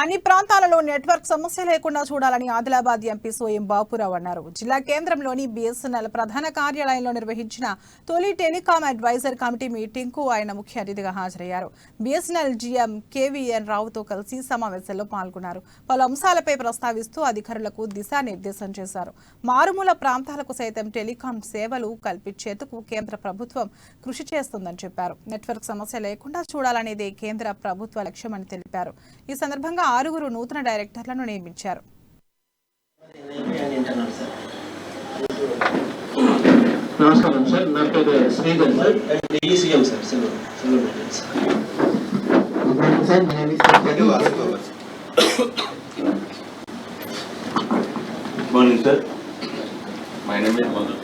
అన్ని ప్రాంతాలలో నెట్వర్క్ సమస్య లేకుండా చూడాలని ఆదిలాబాద్ ఎంపీ సోయం బాపురావు అన్నారు. జిల్లా కేంద్రంలోని బీఎస్ఎన్ఎల్ ప్రధాన కార్యాలయంలో నిర్వహించిన తొలి టెలికాం అడ్వైజర్ కమిటీ మీటింగ్కు ఆయన ముఖ్య అతిథిగా హాజరయ్యారు. బీఎస్ఎన్ఎల్ జీఎం కేవీఎన్ రావుతో కలిసి సమావేశంలో పాల్గొన్నారు. పలు అంశాలపై ప్రస్తావిస్తూ అధికారులకు దిశానిర్దేశం చేశారు. మారుమూల ప్రాంతాలకు సైతం టెలికాం సేవలు కల్పించేందుకు కేంద్ర ప్రభుత్వం కృషి చేస్తుందని చెప్పారు. నెట్వర్క్ సమస్య లేకుండా చూడాలనేదే కేంద్ర ప్రభుత్వ లక్ష్యమని తెలిపారు. ఈ సందర్భంగా ఆరుగురు నూతన డైరెక్టర్లను నియమించారు. నమస్కారం సార్ నా పేరు Sridhar sir. Delhi CM sir. Medals sir. My name is Madhu.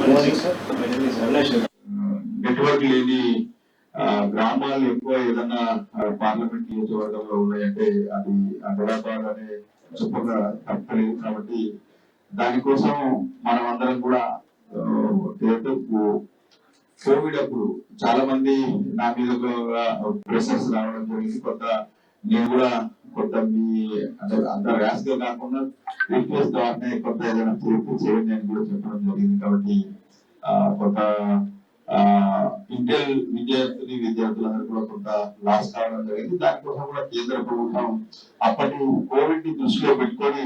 Morning sir my name is Avinash network లేని గ్రామాలు ఎక్కువ ఏదన్నా పార్లమెంట్ నియోజకవర్గంలో ఉన్నాయంటే అది హైదరాబాద్ అనే చెప్పగా తప్పలేదు కాబట్టి దానికోసం మనం అందరం కూడా కోవిడ్ అప్పుడు చాలా మంది నా మీద ప్రెషర్స్ రావడం జరిగింది. కొంత నేను కూడా కొంత మీ అంటే అంత ర్యాష్ కాకుండా రిక్వెస్ట్ ద్వారానే ఏదైనా చేయండి అని కూడా చెప్పడం జరిగింది కాబట్టి ఆ, కొంత ఇంటర్ విద్యార్థులు విద్యార్థులందరూ కూడా కొంత లాస్ కావడం జరిగింది. దానికోసం కూడా కేంద్ర ప్రభుత్వం అప్పటి కోవిడ్ని దృష్టిలో పెట్టుకొని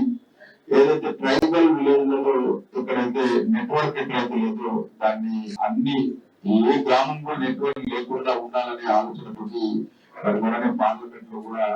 ఏదైతే ట్రైబల్ విలేజ్లలో ఎక్కడైతే నెట్వర్క్ ఎక్కడైతే లేదో దాన్ని అన్ని ఏ గ్రామంలో నెట్వర్క్ లేకుండా ఉండాలనే ఆలోచనతోటి మరి మొన్ననే పార్లమెంట్లో కూడా